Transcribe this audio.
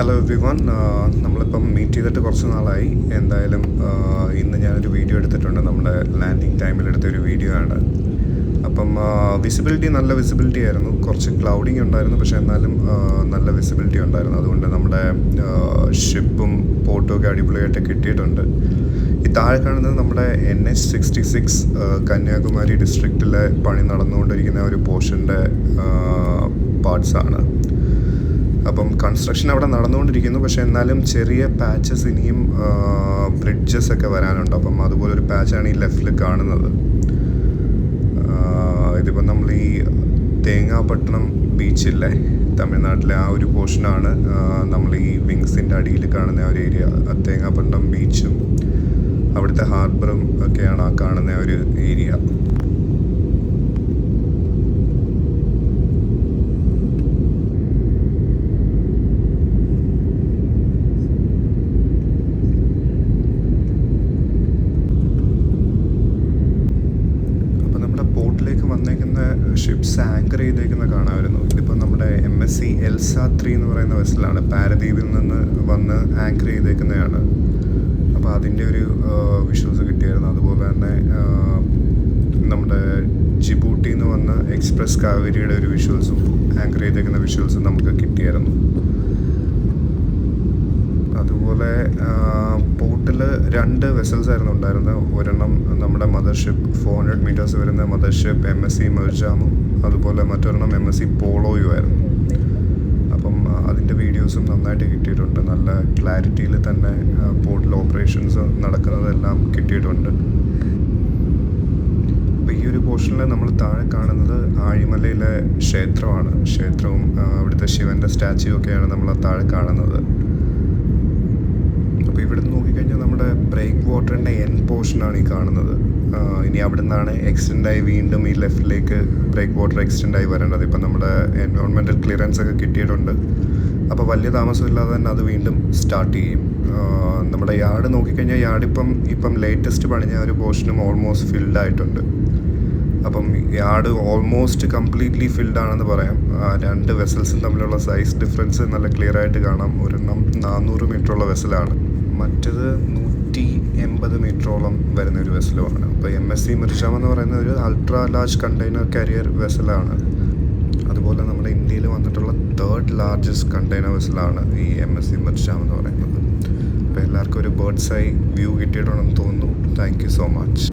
Hello everyone നമ്മളിപ്പം meet ചെയ്തിട്ട് കുറച്ച് നാളായി. എന്തായാലും ഇന്ന് ഞാനൊരു വീഡിയോ എടുത്തിട്ടുണ്ട്. നമ്മുടെ ലാൻഡിങ് ടൈമിൽ എടുത്ത ഒരു വീഡിയോ ആണ്. അപ്പം വിസിബിലിറ്റി നല്ല വിസിബിലിറ്റി ആയിരുന്നു. കുറച്ച് ക്ലൗഡിങ് ഉണ്ടായിരുന്നു. പക്ഷേ എന്നാലും നല്ല വിസിബിലിറ്റി ഉണ്ടായിരുന്നു. അതുകൊണ്ട് നമ്മുടെ ഷിപ്പും പോർട്ടും ഒക്കെ അടിപൊളിയായിട്ട് കിട്ടിയിട്ടുണ്ട്. ഈ താഴെ കാണുന്നത് നമ്മുടെ N H sixty six Kanyakumari ഡിസ്ട്രിക്റ്റിലെ പണി നടന്നുകൊണ്ടിരിക്കുന്ന ഒരു പോർഷന്റെ പാർട്സ് ആണ്. അപ്പം കൺസ്ട്രക്ഷൻ അവിടെ നടന്നുകൊണ്ടിരിക്കുന്നു. പക്ഷേ എന്നാലും ചെറിയ പാച്ചസ് ഇനിയും ബ്രിഡ്ജസ് ഒക്കെ വരാനുണ്ട്. അപ്പം അതുപോലെ ഒരു പാച്ചാണ് ഈ ലെഫ്റ്റിൽ കാണുന്നത്. ഇതിപ്പോൾ ഇതിപ്പം നമ്മൾ ഈ തേങ്ങാപട്ടണം ബീച്ചില്ലേ തമിഴ്നാട്ടിലെ ആ ഒരു പോർഷനാണ് നമ്മൾ ഈ വിങ്സിന്റെ അടിയിൽ കാണുന്ന ഒരു ഏരിയ തേങ്ങാപട്ടണം ബീച്ചും അവിടുത്തെ ഹാർബറും ഒക്കെയാണ് ആ കാണുന്ന ഒരു ഏരിയ അപ്പോൾ നമ്മുടെ പോർട്ടിലേക്ക് വന്നേക്കുന്ന ഷിപ്സ് ആങ്കർ ചെയ്തേക്കുന്നത് കാണാമായിരുന്നു. ഇതിപ്പോൾ നമ്മുടെ M S C Elsa three എന്ന് പറയുന്ന വെസലാണ് പാരദ്വീപിൽ നിന്ന് വന്ന് ആങ്കർ ചെയ്തേക്കുന്നതാണ്. അപ്പോൾ അതിന്റെ ഒരു വിഷ്വൽസ് കിട്ടിയായിരുന്നു. അതുപോലെ തന്നെ നമ്മുടെ ജിബൂട്ടിയിൽ നിന്ന് വന്ന എക്സ്പ്രസ് കാവേരിയുടെ ഒരു വിഷ്വൽസും ആങ്കർ ചെയ്തേക്കുന്ന വിഷ്വൽസും നമുക്ക് കിട്ടിയായിരുന്നു അതുപോലെ പോർട്ടിൽ രണ്ട് വെസൽസ് ആയിരുന്നു ഉണ്ടായിരുന്നത്. ഒരെണ്ണം നമ്മുടെ മദർഷിപ്പ് ഫോർ ഹൺഡ്രഡ് മീറ്റേഴ്സ് വരുന്ന മദർഷിപ്പ് എം എസ് സി മെർജാമും അതുപോലെ മറ്റൊരെണ്ണം എം എസ് സി പോളോയും ആയിരുന്നു. അപ്പം അതിന്റെ വീഡിയോസും നന്നായിട്ട് കിട്ടിയിട്ടുണ്ട്. നല്ല ക്ലാരിറ്റിയിൽ തന്നെ പോർട്ടിൽ ഓപ്പറേഷൻസ് നടക്കുന്നതെല്ലാം കിട്ടിയിട്ടുണ്ട്. അപ്പോൾ ഈ ഒരു പോർഷനിൽ നമ്മൾ താഴെ കാണുന്നത് ആഴിമലയിലെ ക്ഷേത്രമാണ്. ക്ഷേത്രവും അവിടുത്തെ ശിവന്റെ സ്റ്റാച്യു ഒക്കെയാണ് നമ്മൾ താഴെ കാണുന്നത്. അപ്പോൾ ഇവിടെ നിന്ന് നോക്കിക്കഴിഞ്ഞാൽ നമ്മുടെ എൻ പോർഷനാണ് ഈ കാണുന്നത്. ഇനി അവിടെ നിന്നാണ് എക്സ്റ്റെൻഡ് ആയി വീണ്ടും ഈ ലെഫ്റ്റിലേക്ക് ബ്രേക്ക് വാട്ടർ എക്സ്റ്റെൻഡ് ആയി വരേണ്ടത്. ഇപ്പം നമ്മുടെ എൻവയോൺമെന്റൽ ക്ലിയറൻസ് ഒക്കെ കിട്ടിയിട്ടുണ്ട്. അപ്പോൾ വലിയ താമസമില്ലാതെ തന്നെ അത് വീണ്ടും സ്റ്റാർട്ട് ചെയ്യും. നമ്മുടെ യാർഡ് നോക്കിക്കഴിഞ്ഞാൽ യാർഡിപ്പം ഇപ്പം ലേറ്റസ്റ്റ് പണിഞ്ഞ ഒരു പോർഷനും ഓൾമോസ്റ്റ് ഫിൽഡ് ആയിട്ടുണ്ട്. അപ്പം യാർഡ് ഓൾമോസ്റ്റ് കംപ്ലീറ്റ്ലി ഫിൽഡ് ആണെന്ന് പറയാം. രണ്ട് വെസൽസും തമ്മിലുള്ള സൈസ് ഡിഫറൻസ് നല്ല ക്ലിയർ ആയിട്ട് കാണാം. ഒരെണ്ണം നാനൂറ് മീറ്ററുള്ള വെസലാണ് മറ്റത് നൂറ്റി എൺപത് മീറ്ററോളം വരുന്ന ഒരു വെസലുമാണ് അപ്പോൾ എം എസ് സി മിർജാം എന്ന് പറയുന്ന ഒരു അൾട്രാ ലാർജ് കണ്ടെയ്നർ കരിയർ വെസലാണ് അതുപോലെ നമ്മുടെ ഇന്ത്യയിൽ വന്നിട്ടുള്ള തേർഡ് ലാർജസ്റ്റ് കണ്ടെയ്നർ വെസലാണ് ഈ എം എസ് സി മിർജാം എന്ന് പറയുന്നത്. അപ്പോൾ എല്ലാവർക്കും ഒരു ബേർഡ്സ് ഐ വ്യൂ കിട്ടിയിട്ടുണ്ടെന്ന് തോന്നുന്നു. Thank you so much